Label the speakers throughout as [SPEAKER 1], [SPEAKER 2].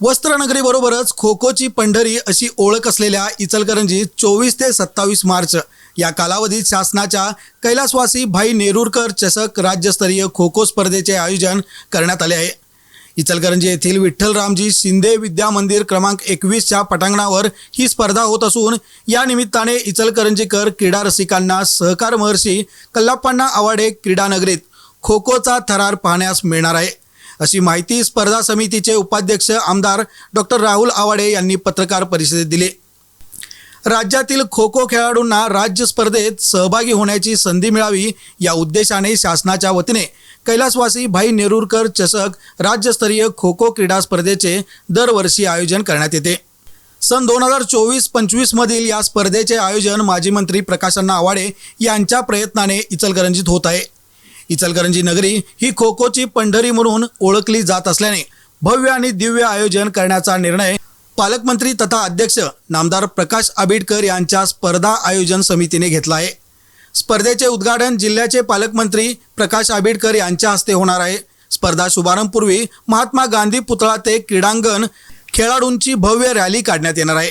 [SPEAKER 1] वस्त्रनगरीबरोबरच खो खोची पंढरी अशी ओळख असलेल्या इचलकरंजी चोवीस ते सत्तावीस मार्च या कालावधीत शासनाच्या कैलासवासी भाई नेरुरकर चषक राज्यस्तरीय खो खो स्पर्धेचे आयोजन करण्यात आले आहे. इचलकरंजी येथील विठ्ठलरामजी शिंदे विद्या मंदिर क्रमांक एकवीसच्या पटांगणावर ही स्पर्धा होत असून या निमित्ताने इचलकरंजीकर क्रीडा रसिकांना सहकार महर्षी कल्लाप्पांना आवाडे क्रीडानगरीत खो खोचा थरार पाहण्यास मिळणार आहे. अशी माहिती स्पर्धा समितीचे उपाध्यक्ष आमदार डॉक्टर राहुल आवाडे यांनी पत्रकार परिषदेत दिली. राज्यातील खो खो खेळाडूंना राज्य स्पर्धेत सहभागी होण्याची संधी मिळावी या उद्देशाने शासनाच्या वतीने कैलासवासी भाई नेरूरकर चषक राज्यस्तरीय खो खो क्रीडा स्पर्धेचे दरवर्षी आयोजन करण्यात येते. सन दोन हजार चोवीस पंचवीसमधील या स्पर्धेचे आयोजन माजी मंत्री प्रकाशअण्णा आवाडे यांच्या प्रयत्नाने इचलकरंजीत होत आहे. इचलकरंजी नगरी ही खो खोची पंढरी म्हणून ओळखली जात असल्याने भव्य आणि दिव्य आयोजन करण्याचा निर्णय पालकमंत्री तथा अध्यक्ष नामदार प्रकाश आबिडकर यांच्या स्पर्धा आयोजन समितीने घेतला आहे. स्पर्धेचे उद्घाटन जिल्ह्याचे पालकमंत्री प्रकाश आबिडकर यांच्या हस्ते होणार आहे. स्पर्धा शुभारंभपूर्वी महात्मा गांधी पुतळा ते क्रीडांगण खेळाडूंची भव्य रॅली काढण्यात येणार आहे.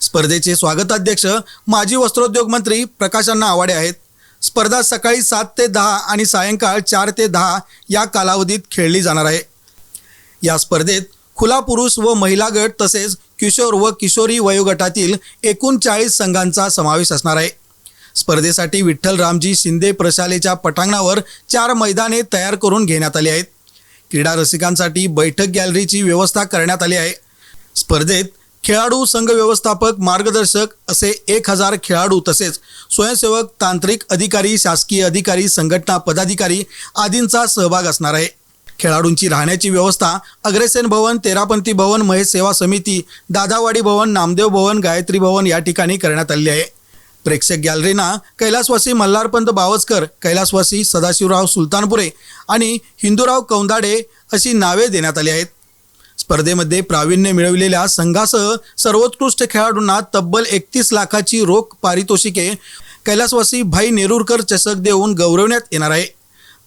[SPEAKER 1] स्पर्धेचे स्वागताध्यक्ष माजी वस्त्रोद्योग मंत्री प्रकाशांना आवाडे आहेत. स्पर्धा सकाळी सात ते दहा आणि सायंकाळ चार ते दहा या कालावधीत खेळली जाणार आहे. या स्पर्धेत खुला पुरुष व महिला गट तसेच किशोर व किशोरी वयोगटातील एकूण चाळीस संघांचा समावेश असणार आहे. स्पर्धेसाठी विठ्ठल रामजी शिंदे प्रशालेच्या पटांगणावर चार मैदाने तयार करून घेण्यात आली आहेत. क्रीडा रसिकांसाठी बैठक गॅलरीची व्यवस्था करण्यात आली आहे. स्पर्धेत खेळाडू संघ व्यवस्थापक मार्गदर्शक असे एक हजार खेळाडू तसेच स्वयंसेवक तांत्रिक अधिकारी शासकीय अधिकारी संघटना पदाधिकारी आदींचा सहभाग असणार आहे. खेळाडूंची राहण्याची व्यवस्था अग्रेसेन भवन तेरापंथी भवन महेश सेवा समिती दादावाडी भवन नामदेव भवन गायत्री भवन या ठिकाणी करण्यात आली आहे. प्रेक्षक गॅलरीना कैलासवासी मल्हारपंत बावस्कर कैलासवासी सदाशिवराव सुलतानपुरे आणि हिंदूराव कौंदाडे अशी नावे देण्यात आली आहेत. स्पर्धेमध्ये प्रावीण्य मिळविलेल्या संघासह सर्वोत्कृष्ट खेळाडूंना तब्बल एकतीस लाखाची रोख पारितोषिके कैलासवासी भाई नेरुरकर चषक देऊन गौरवण्यात येणार आहे.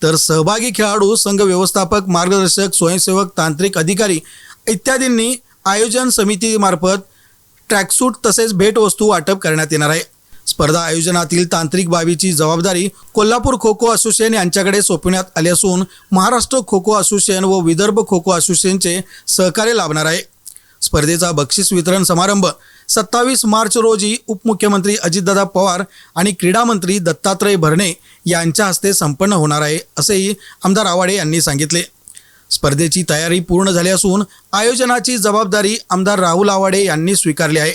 [SPEAKER 1] तर सहभागी खेळाडू संघ व्यवस्थापक मार्गदर्शक स्वयंसेवक तांत्रिक अधिकारी इत्यादींनी आयोजन समितीमार्फत ट्रॅकसूट तसेच भेटवस्तू वाटप करण्यात येणार आहे. स्पर्धा आयोजनातील तांत्रिक बाबीची जबाबदारी कोल्हापूर खो खो असोसिएशन यांच्याकडे सोपवण्यात आली असून महाराष्ट्र खो खो असोसिएशन व विदर्भ खो खो असोसिएशनचे सहकार्य लाभणार आहे. स्पर्धेचा बक्षीस वितरण समारंभ सत्तावीस मार्च रोजी उपमुख्यमंत्री अजितदादा पवार आणि क्रीडा मंत्री दत्तात्रय भरणे यांच्या हस्ते संपन्न होणार आहे असेही आमदार आवाडे यांनी सांगितले. स्पर्धेची तयारी पूर्ण झाली असून आयोजनाची जबाबदारी आमदार राहुल आवाडे यांनी स्वीकारली आहे.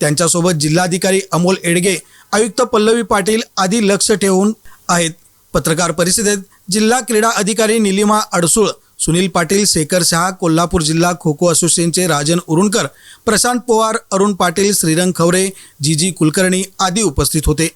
[SPEAKER 1] त्यांच्यासोबत जिल्हाधिकारी अमोल एडगे आयुक्त पल्लवी पाटील आदी लक्ष ठेवून आहेत. पत्रकार परिषदेत जिल्हा क्रीडा अधिकारी निलिमा अडसूळ सुनील पाटील शेखर शहा कोल्हापूर जिल्हा खो खो असोसिएशनचे राजन उरुणकर प्रशांत पवार अरुण पाटील श्रीरंग खवरे जी जी कुलकर्णी आदी उपस्थित होते.